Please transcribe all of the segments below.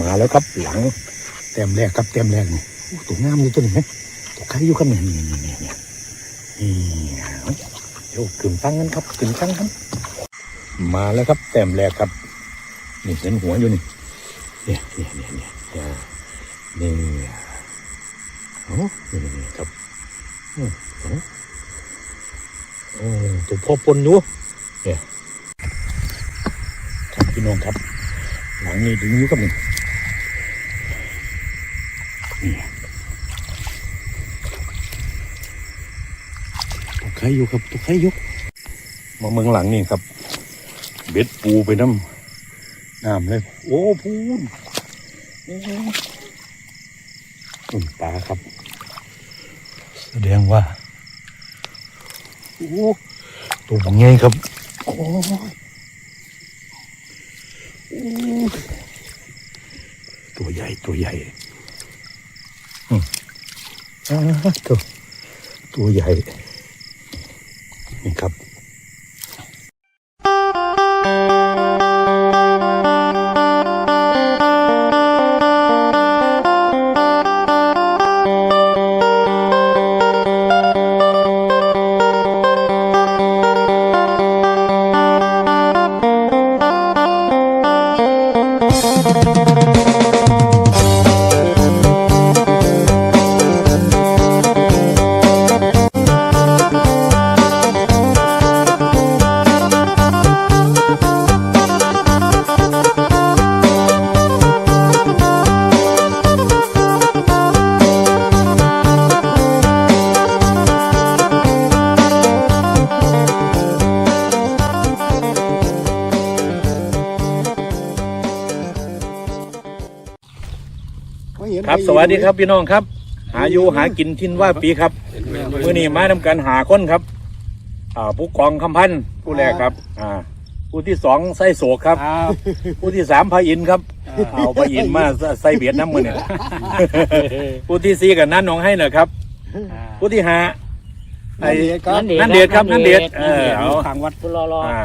มาแล้วครับหลังเต็มแรกครับเต็มแรกนี่ตัวงามอยู่ตัวนี้ไหมตัวใครอยู่ครับเนี่ยนี่นี่นี่นี่นี่เอาเดี๋ยวขึ้นตั้งกันครับขึ้นตั้งกันมาแล้วครับเต็มแรกครับนี่เห็นหัวอยู่นี่เนี่ยเนี่ยเนี่ยเนี่ยเนี่ยโอ้นี่นี่นี่ครับโอ้ตัวพ่อปนอยู่เนี่ยครับพี่น้องครับ หลังนี้ดึงอยู่กับนี่ ตัวใครอยู่ครับตัวใครอยู่มาเมืองหลังนี่ครับ เบ็ดปูไปน้ำน้ำเลย โอ้พูนโอ้ตุ่นปลาครับ แสดงว่า โอ้ตัวบังไงครับ โอ้ตัวใหญ่ตัวใหญ่ ตัวตัวใหญ่นี่ครับ ครับสวัสดีครับพี่น้องครับ หาอยู่หากินทินว่าปีครับมื่อนี้มาทำการหาคนครับ อ่าผู้กองคำพันธ์ผู้แรกครับ อ่า ผู้ที่สองไส้โศกครับ ผู้ที่สามพระอินทร์ครับเอาพระอินทร์มาใส่เบียดน้ำมือเนี่ยผู้ที่สี่กับนั่นน้องให้หน่อยครับ ผู้ที่ห้าไอ้นั่นเดชครับนั่นเดชเออเอาขังวัดพุรอรออ่า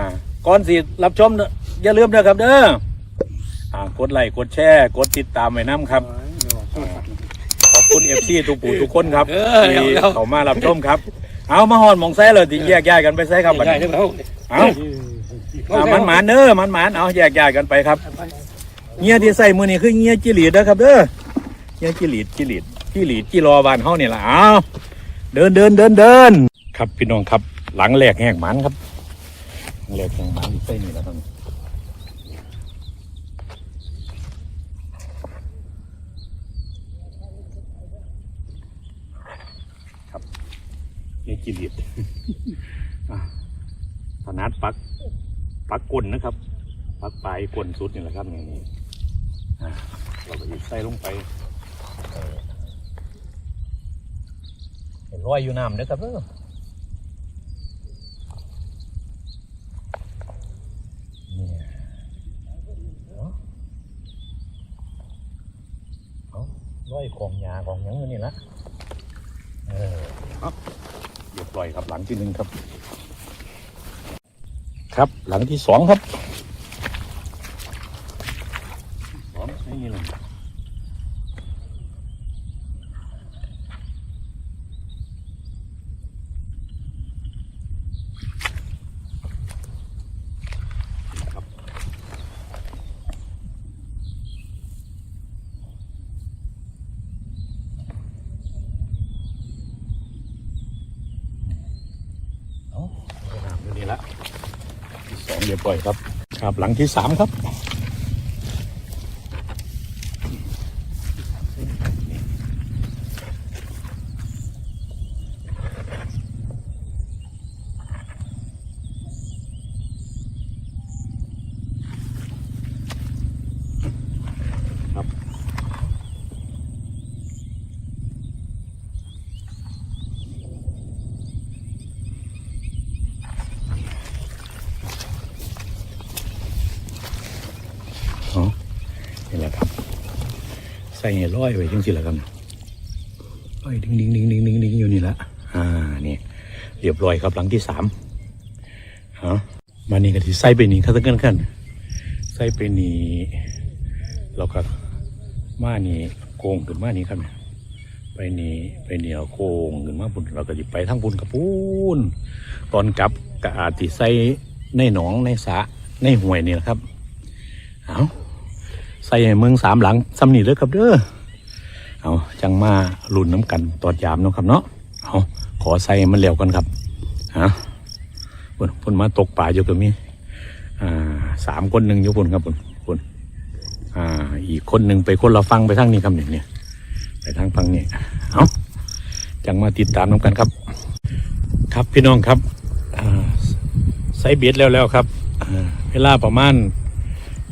ก่อนสิรับชมเด้ออย่าลืมนะครับเด้ออ่ากดไลค์กดแชร์ กดติดตามไว้น้ำครับขอบ คุณเอฟซีทุกปู่ทุกคนครับที่เขามารับชมครับ เอามาหอนหมองแซ่เลยที่แยกย้ายกันไปแซ่ครับบัดใช่นี้ใช่แล้วเอาเอามันหมานเด้อมันหมานเอาแยกย้ายกันไปครับ เงี้ยที่ใส่มือนี่คือเงี้ยจิหลีดนะครับเด้อเงี้ยจิหลีดจิหลีดจิหลีดจิรอบานเฮานี่ล่ะเอาเดินเดินเดินเดินครับพี่น้องครับ หลังแหลกแหกหมันครับหลังแหลกแหกหมันใส่นี่แหละครับ นี่กินดิบถนัดปักปักก้นนะครับ ปักปลายก้นสุดนี่แหละครับนี่างนี่อะเราก็หยิบใส่ลงไปเห็นรอยอยู่น้ำเด้อครับเด้อเนี่ยเอาเอารอยของยาของยังนี่ละเออ เอาเรียบร้อยครับหลังที่หนึ่งครับ ครับหลังที่สองครับสองไม่มีเลยครับเอาเอาน้ำอยู่นี่ละที่สองเรียบร้อยครับ ครับ หลังที่สามครับครับ อ๋อนี่แหละครับ ใส่ให้ร้อยไว้จังสิละครับร้อยดิ้งดิ้งดิ้งดิ้งดิ้งดิ้งอยู่นี่ละอ่านี่เรียบร้อยครับหลังที่สามฮะมานี่ก็ที่ใส่ไปนี่ครับทั้งกันกันใส่ไปนี่เราก็มานี่โกงขึ้นมานี่ครับเนี่ยไปนี่ไปเหนียวโกงขึ้นมาบุญเราก็จะไปทั้งบุญกับปูนตอนกลับก็อาจติใส่ในหนองในสระในห้วยนี่แหละครับเอา ใส่ให้เมืองสามหลังซ้ำนี่เลยครับเด้อเอาจังมาลุ่นน้ำกันตอดยามเนาะครับเนาะเอาขอใส่มันเร็วกันครับฮะพุ่นพุ่นมาตกป่าอยู่กับมีอ่าสามคนหนึ่งอยู่พุ่นครับพุ่นพุ่นอ่า อีกคนหนึ่งไปคนละฟังไปทางนี้ครับเนี่ยเนี่ยไปทางฟังนี้เอาจังมาติดตามน้ำกันครับ ครับพี่น้องครับอ่าใส่เบียดแล้วแล้วครับเวลาประมาณ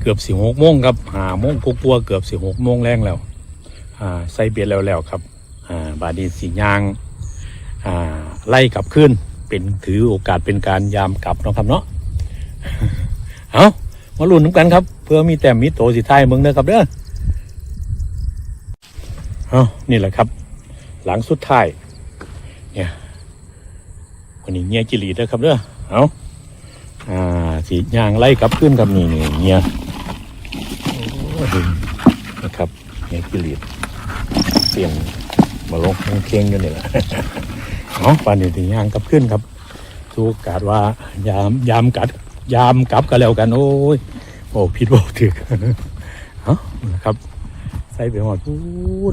เกือบสี่หกโมงครับหาโมงกุกัวเกือบสี่หกโมงแรงแล้วอ่าใส่เบียดแล้วแล้วครับอ่าบาดีสียางอ่าไล่กลับขึ้นเป็นถือโอกาสเป็นการยามกลับเนาะครับเนาะเอามาลุ้นน้ำกันครับ เพื่อมีแต้มมีโตสิท้ายเมืองเด้อครับเด้อเอานี่แหละครับ หลังสุดท้ายเนี่ยวันนี้เงียจิรีเด้อครับเด้อเอาอ่าสีย่างไล่กลับขึ้นกับนี่นี่เงีย โอ้ยนะครับเงียจิรีเสียงมาลงเคียงๆอยู่นี่แหละเอาปานนี้ถึงย่างกลับขึ้นครับสูกาดว่ายามยามกัด ยามกลับกันแล้วกัน โอ้ยโอ้ผิดบอกถึกเอานะครับ ใส่ไปหอดพู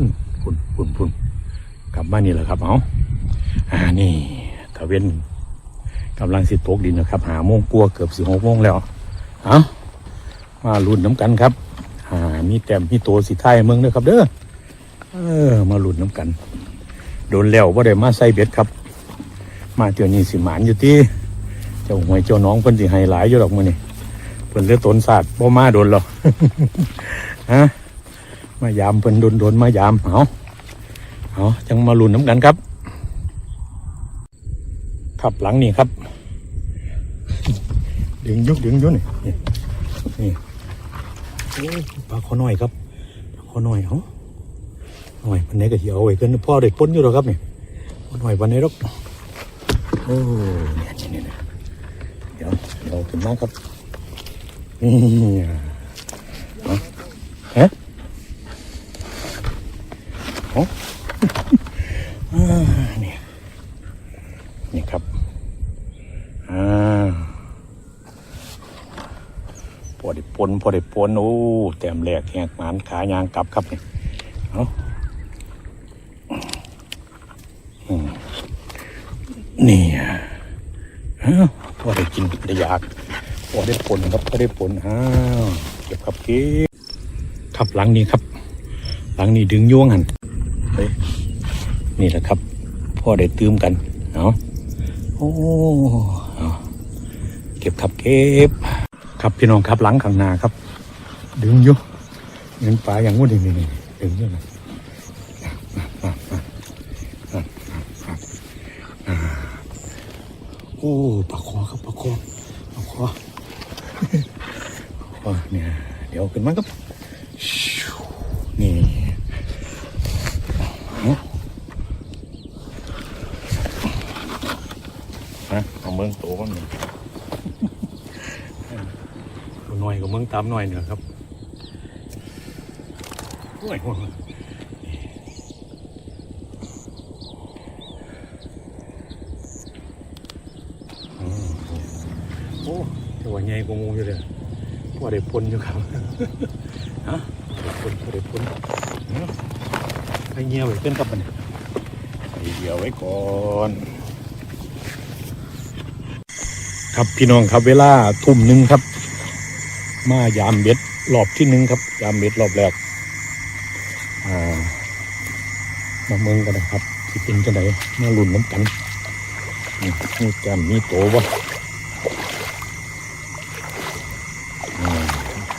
นพูนพูนพูนกลับบ้านนี่แหละครับ เอาอ่านี่ตะเวนกำลังสิตกดินนะครับ หาโมงกลัวาเกือบสิหกโมงแล้ว เอามาลุ้นน้ำกันครับ อ่ามีแต้มมีตัวสิท้ายเมืองเด้อครับ เด้อเออ มาหลุ้นน้ำกัน โดนแล้วว่าได้มาใส่เบ็ดครับ มาเที่ยวนี้สิหมานอยู่ที่เจ้าหวยเจ้าน้องเพิ่นสิให้หลายอยู่ดอกมือนี่เพิ่นเลือดตนศาสตร์บ่มาโดนหรอกฮะมายามเพิ่นโดนโดนมายามเอาเอาจังมาหลุ้นน้ำกันครับขับหลังนี่ครับ ดึงยุกดึงยุนี่นี่นี่ ปลาขอหน่อยครับปลาขอหน่อยเอาหน่อยวันไหนก็เหี่ยวไว้กันพ่อได้พ้นอยู่หรอครับนี่ขอหน่อยวันไหนหรอกโอ้เนี่ยเนี่ยเนี่ยเดี๋ยวเราถึงมาครับนี่เอาเอ๊ะโอ้อ่านี่นี่ครับอ่าพอได้ป นพอได้ปนโอ้แต้มแหลกแหกหมานขายางกลับครับนี่เอานี่อะอ้าวพอได้กินได้อยากพอได้ผลครับพอได้ผลอ้าวเก็บครับเก็บครับหลังนี้ครับ หลังนี้ดึงย่วงหันเฮ้ยนี่แหละครับพ่อได้ตืมกันเอาะโอ้เอาเก็บครับเก็บ ครับพี่น้องครับหลังข้างหน้าครับ ดึงอยู่เงินปลาอย่างงู้นนี่นี่ดึงอยู่นะโอ้ปลาคอครับปลาคอปลาคอปลาคอเนี่ยเดี๋ยวขึ้นมาครับนี่เอาฮะเอาเมืองโตบ้างหนึ่ง หน่อยกับเมืองตามหน่อยเหนือครับโอ้ยโอ้ยโอ้แต่ว่าใหญ่กว่าหมูอยู่เลยพอได้ปนอยู่ครับฮะได้ปนพอได้ปนเนาะให้เงียวไว้เป็นกับมันใส่เดียวไว้ก่อนครับพี่น้องครับเวลาทุ่มหนึ่งครับ มายามเบ็ดรอบที่หนึ่งครับ ยามเบ็ดรอบแรกมาเมืองกันนะครับที่เป็นจังไดมาลุ่นน้ำกันนี่มีแกมมีโตวะ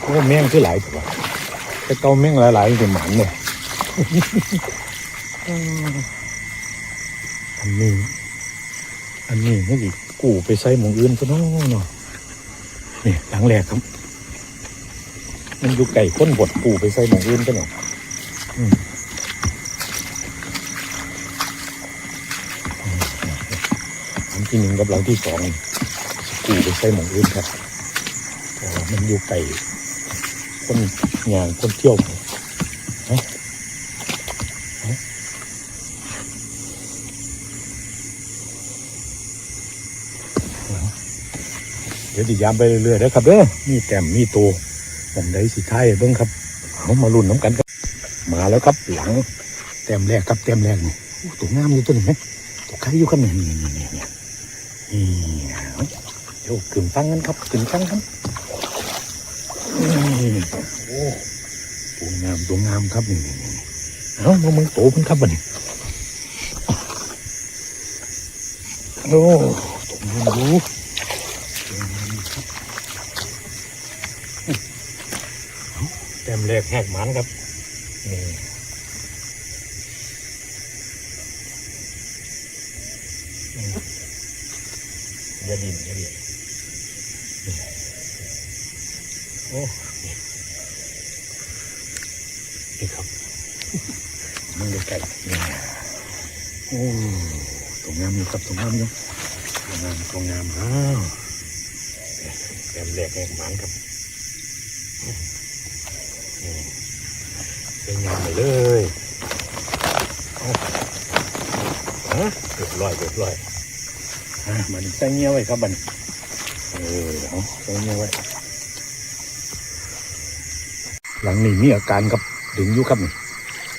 โอ้แม่งคือหลายตัวแต่เกาแม่งหลายๆเป็นหมันเลยอันนี้ อันนี้นี่อีกกูไปใส่หมองอื่นซะเน้อเนาะนี่หลังแรกครับ มันอยู่ไก่ข้นบดกูไปใส่หมองอื่นซะเนาะอืมอันที่หนึ่งกับหลังที่สองกูไปใส่หมองอื่นครับมันอยู่ไก่คนงานคนเที่ยวเดี๋ยวดิยามไปเรื่อยๆนะครับเด้อมีแต้มมีตัว ผมได้สิท้ายให้เบิ้งครับเอามาลุ้นน้ำกันครับมาแล้วครับหลังแต้มแรกครับแต้มแรกนี่โอ้ตัวงามอยู่ตัวนี้ไหมตัวใครอยู่ครับเนี่ยนี่นี่นี่นี่นี่เอาเดี๋ยวกึ่งฟังกันครับกึ่งฟังกันโอ้ตัวงามตัวงามครับนี่นี่นี่เอามามึงโตมันครับบัดนี้โอ้ตัวงามดู แต้มแรกแหกหมันครับนี่อย่าดินอย่าดินโอ้นี่ครับมันไกลๆนี่โอ้ตรงงามอยู่ครับตรงงามอยู่ตรงงามตรงงามอ้าวแต้มแรกแหกหมันครับ เป็น งานไปเลยเอาฮะเรียบร้อยเรียบร้อยอะมันใส่เงี้ยไว้ครับบัดนเออเอาใส่เงี้ยไว้ หลังนี้มีอาการครับดึงอยู่ครับนี่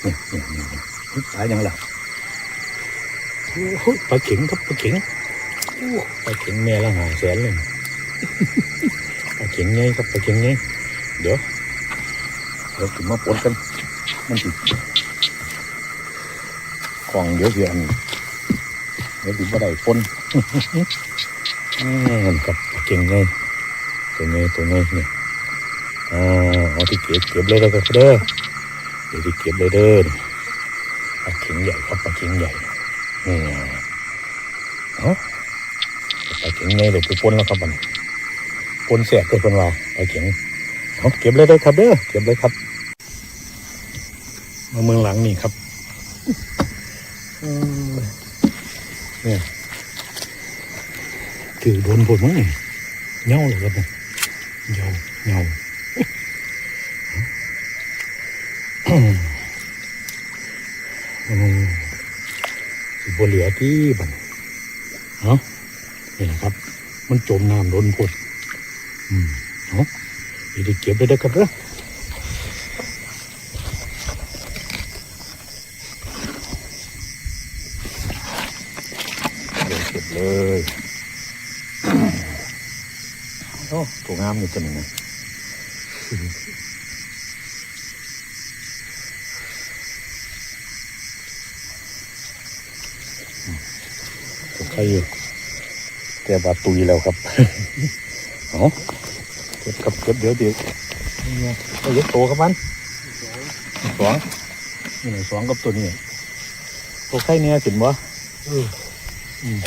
นี่นี่นี่นี่ตายยังล่ะโอ้โหปลาเข็งครับปลาเข็งโอ้ปลาเข็งแม่ละหาแสนเลยปลาเข็งไงครับปลาเข็งไงเดี๋ยวเดี๋ยวถึงมาปนกัน มันติดกล่องเดี๋ยวเสียนเดี๋ยวถึงมาได้ปนอ่ากับเก่งไงตัวไงตัวไงเนี่ยอ่าเอาที่เก็บเก็บเลยแล้วก็เด้อเดี๋ยวที่เก็บเลยเด้อนี่ปลาเข็งใหญ่ครับปลาเข็งใหญ่นี่เอาปลาเข็งไงเลยไปปนแล้วครับมันปนแสบเลยคนว่าปลาเข็งเอาเก็บเลยได้ครับเด้อเก็บเลยครับ มาเมืองหลังนี่ครับเนี่ยถือโดนผลมั้งนี่เงาเลยครับเนี่ยเงาเงาอืมอืมสิบเหลือที่บันเนาะนี่แหละครับ มันจมน้ำโดนผลอืมเนาะเดี๋ยวเก็บได้ครับเด้อเดี๋ยวเก็บเลยโอ้ ตัวงามอยู่ตัวหนึงนะตัวใครอยู่ แต่บาตุยแล้วครับเอาเก็บครับเก็บเดี๋ยวเดี๋ยวนี่ไงเอายกโตครับมันสองนี่สองกับตัวนี้ตัวไข่เนี่ยสินบ่อืม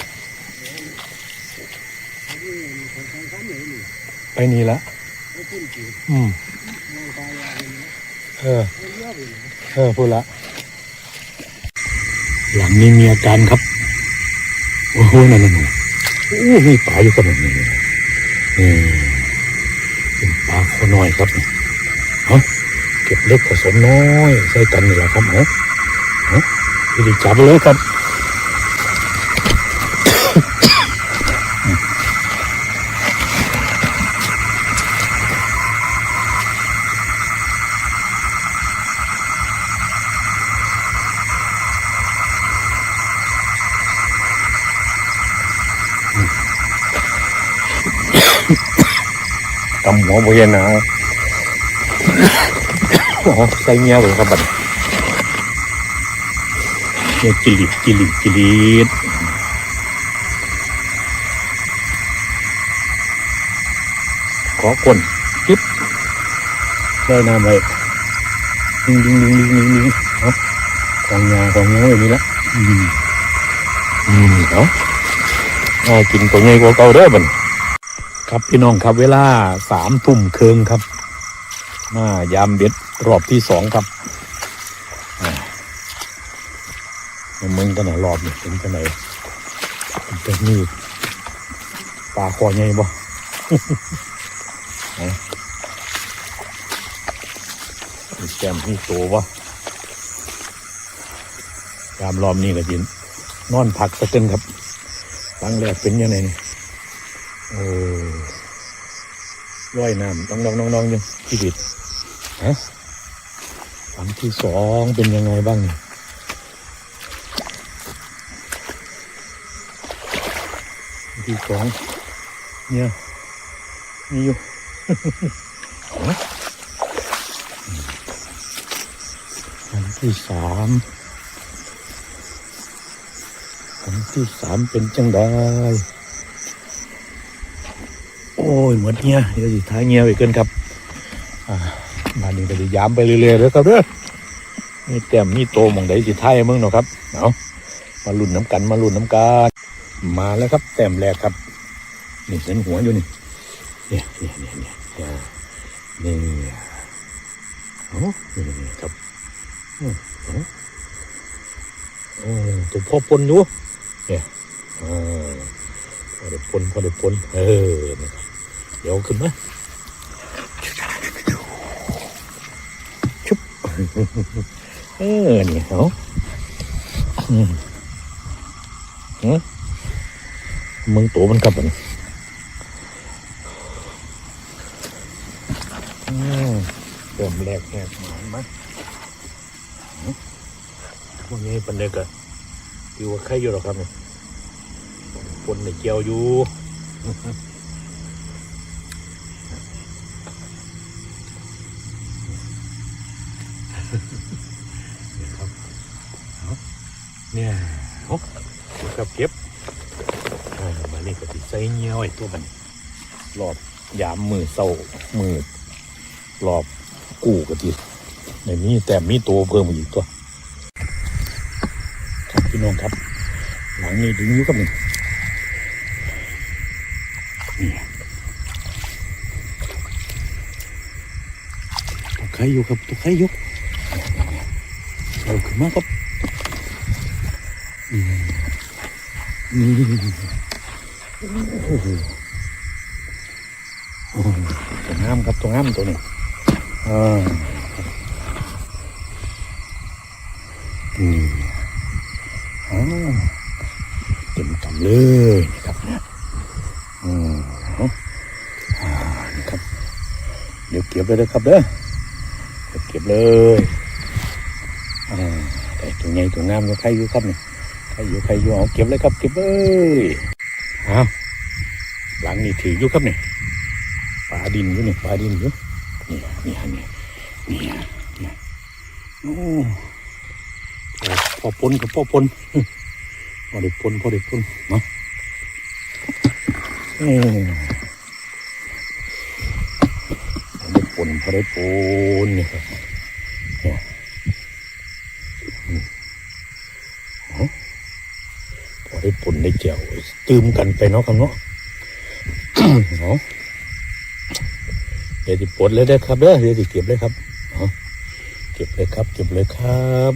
ไปนี่ละอืมเออ เออพูดละ หลังนี้มีอาการครับ โอ้โหนั่นนั่นโอ้มีปลาอยู่กับมันนี่นี่เป็นปลาคอน้อยครับนี่เอาเก็บเล็กผสมน้อย ใส่กันนี่แหละครับเอาเอาวิธีจับเลยครับำหัวบริเวณหนาวใส่เงี้ยเลยครับบัดเนี่ยกิลิดกิลิดกิลิดขอก้นจิ๊บได้น้ำไว้ดิงดิงดิงดิงดิงดิงเอาของยาของยาไว้นี่ละอืมอืมเอาเอากินตัวใหญ่กว่าเก่าเด้อบัด ครับพี่น้องครับเวลาสามทุ่มเคืองครับมายามเบ็ดรอบที่สองครับมาเมืองกันไหนรอบนี่เป็นกันไหนเป็นนี่ปลาคอใหญ่บ่ไหนมีแกมมีตัวบ่ตามรอบนี้ก็จินนอนพักสักเกินครับครั้งแรกเป็นยังไงนี่ โอ้ร้อยน้ำน้องน้องน้องน้องยังพี่ดิดฮะครั้งที่สองเป็นยังไงบ้างที่สองเนี่ยมีอยู่ฮะครั้งที่สามครั้งที่สามเป็นจังได้ อ้ยหมดเงี้ยเดี๋ยวสิท้ายเงี้ยไปเกินครับมานี่ก็จะยามไปเรื่อยๆแล้วครับเด้อมีแต้มมีโตมองใดสิท้ายมึงเนาะครับเอามาลุ้นน้ำกันมาลุ้นน้ำกันมาแล้วครับ แต้มแรกครับนี่เส้นหัวอยู่นี่เนี่ยเนี่ยเนี่ยเนี่ยอ่านี่โอ้นี่นี่ครับโอ้โอ้ตัวพ่อปนอยู่เนี่ยอ่าพอได้ปนพอได้ปนเออนี่ครับ เดี๋ยวขึ้นมาชุบเออนี่เขาอืมอืมมึงตัวมันกลับมันอืมเริ่มแรกแหกหมานมาอืมพวกนี้เป็นเด็กอะอยู่ว่าใครอยู่หรอครับเนี่ยปนในเกียวอยู่ เนี่ยเอาเก็บครับเก็บอ่ามานี่ก็ติใส่เงี้ยวไอ้ตัวมันรอบยามมือเศร้ามือรอบกู้ก็ติในนี้แต่มีตัวเพิ่มอีกตัวครับพี่น้องครับ หลังนี้ดึงอยู่กับนี่นี่ตัวใครอยู่ครับตัวใครยู่เอาขึ้นมาครับ นี่นี่โอ้โหตัวงามครับตัวงามตัวนี้อ่านี่อ่าเต็มทำเลยนะครับเนี่ยอืมเอาอ่านี่ครับ เดี๋ยวเก็บเลยนะครับเด้อเก็บเลยอ่าแต่ตัวใหญ่ตัวงามตัวใครอยู่ครับเนี่ย ใครอยู่ใครอยู่เอาเก็บเลยครับเก็บเลยเอาหลังนี่ถืออยู่ครับนี่ปลาดินอยู่นี่ปลาดินอยู่นี่นี่นี่นี่นี่โอ้พอปนกับพอปนพอได้ปนพอได้ปนเนาะเออพอได้ปนพอได้ปนนี่ครับ พอ ได้ปุ่นได้เจียวตืมกันไปเนาะครับเนาะเนาะเดี๋ยวจะปลดเลยได้ครับเด้อเดี๋ยวจะเก็บเลยครับเอาเก็บเลยครับ เก็บเลยครับ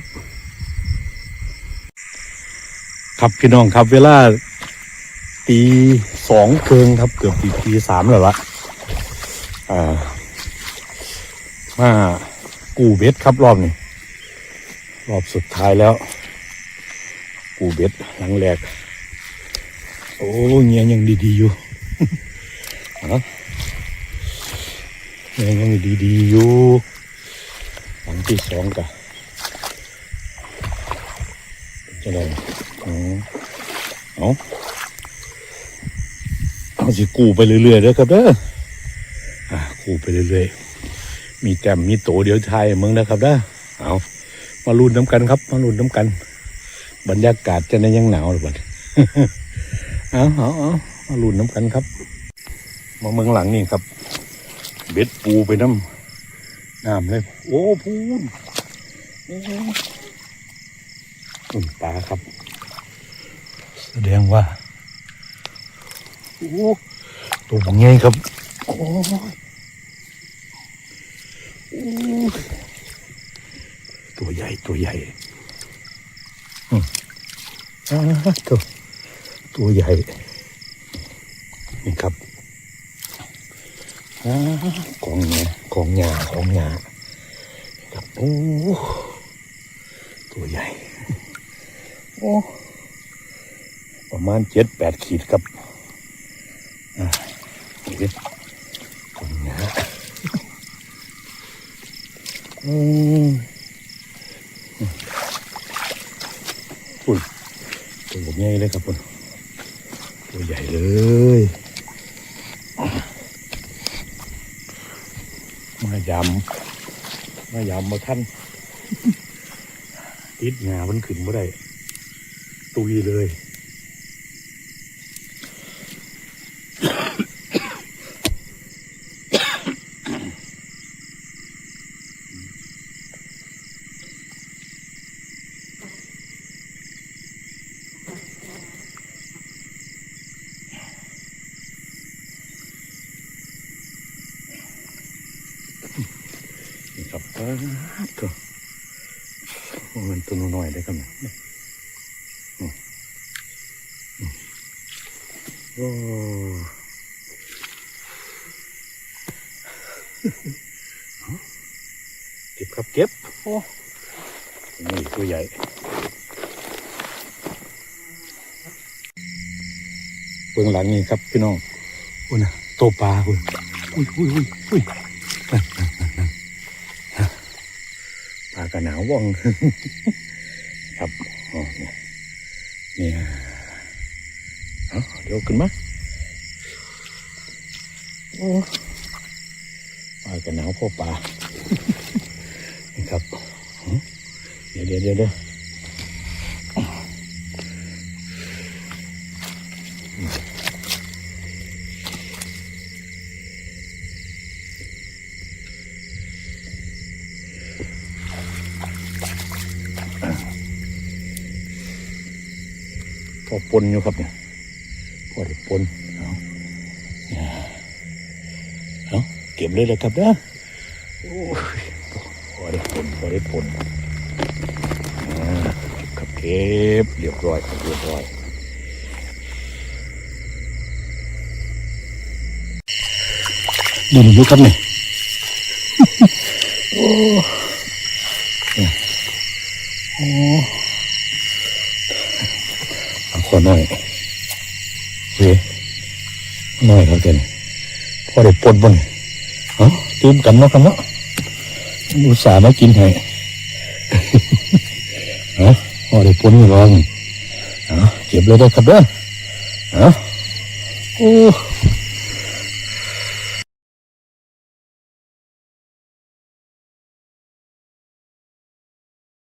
ครับพี่น้องครับ เวลาตีสองเคืองครับ เกือบตีตีสามแล้วละอ่ามากูเบ็ดครับรอบนี้รอบสุดท้ายแล้ว กูเบ็ดหลังแรก โอ้เงี้ยยังดีๆอยู่ฮะเงี้ยยังดีๆอยู่หลังที่สองกะจะได้อ๋อเอาเอาสิกูไปเรื่อยๆเด้อครับเด้ออะกูไปเรื่อยๆ มีแต้มมีโตเดี๋ยวไทยมึงนะครับเด้อเอามาลุ้นน้ำกันครับ มาลุ้นน้ำกัน บรรยากาศจะในยังหนาวหรือเปล่า เอาเอาเอามาลุ้นน้ำกันครับ มาเมืองหลังนี่ครับ เบ็ดปูไปน้ำน้ำเลย โอ้พูนโอ้อุ่นปลาครับ แสดงว่า โอ้ตัวบางไงครับ โอ้ตัวใหญ่ตัวใหญ่อ่าตัว ตัวใหญ่ นี่ครับอ่ากองหญ้ากองหญ้ากองหญ้าครับโอ้ตัวใหญ่ โอ้ประมาณเจ็ดแปดขีดครับอ่านี่ดิตรงนี้ฮะอืมอุ้ยตัวใหญ่เลยครับคุณ ใหญ่เลยมายำมายำมาท่านติดงามันขึ้นบ่ได้ ตุยเลย นี่ครับปาดก็มันตัวน้อยได้ครันี่ยอืมโอ้เก็บครับเก็บโอ้นี่ตัวใหญ่เบื้องหลังนี่ครับพี่น้องโอ้นะโตปลาคุณอุ้ยอุ้ยอุ้ยอุ้ย ปลา กระหนาวว่อง ครับอ๋อเนี่ยเนี่ยเอาเดี๋ยวขึ้นมาโอ้ปลากระหนาวพ่อปลานี่ครับเดี๋ยวเดี๋ยวเดี๋ยว นอยู่ครับเนี่ยพ่อได้ปนเอาเนี่ยเอาเก็บเลยเลยครับเด้อโอ้ยพอได้ปนพอได้ปนอ่าเก็บครับเก็บเรียบร้อยครับเรียบร้อยดินอยู่ครับเนี่ยโอ้เนี่ยโอ้ พอน้อยเฮ้ยน้อยครับเจนพอได้ปนบ่นเอ้าตื่มกันเนาะครับเนาะอุตส่าห์มากินให้เอ้าพอได้ปนอยู่ร้องเอ้าเก็บเลยได้ครับเด้อเอ้าโอ้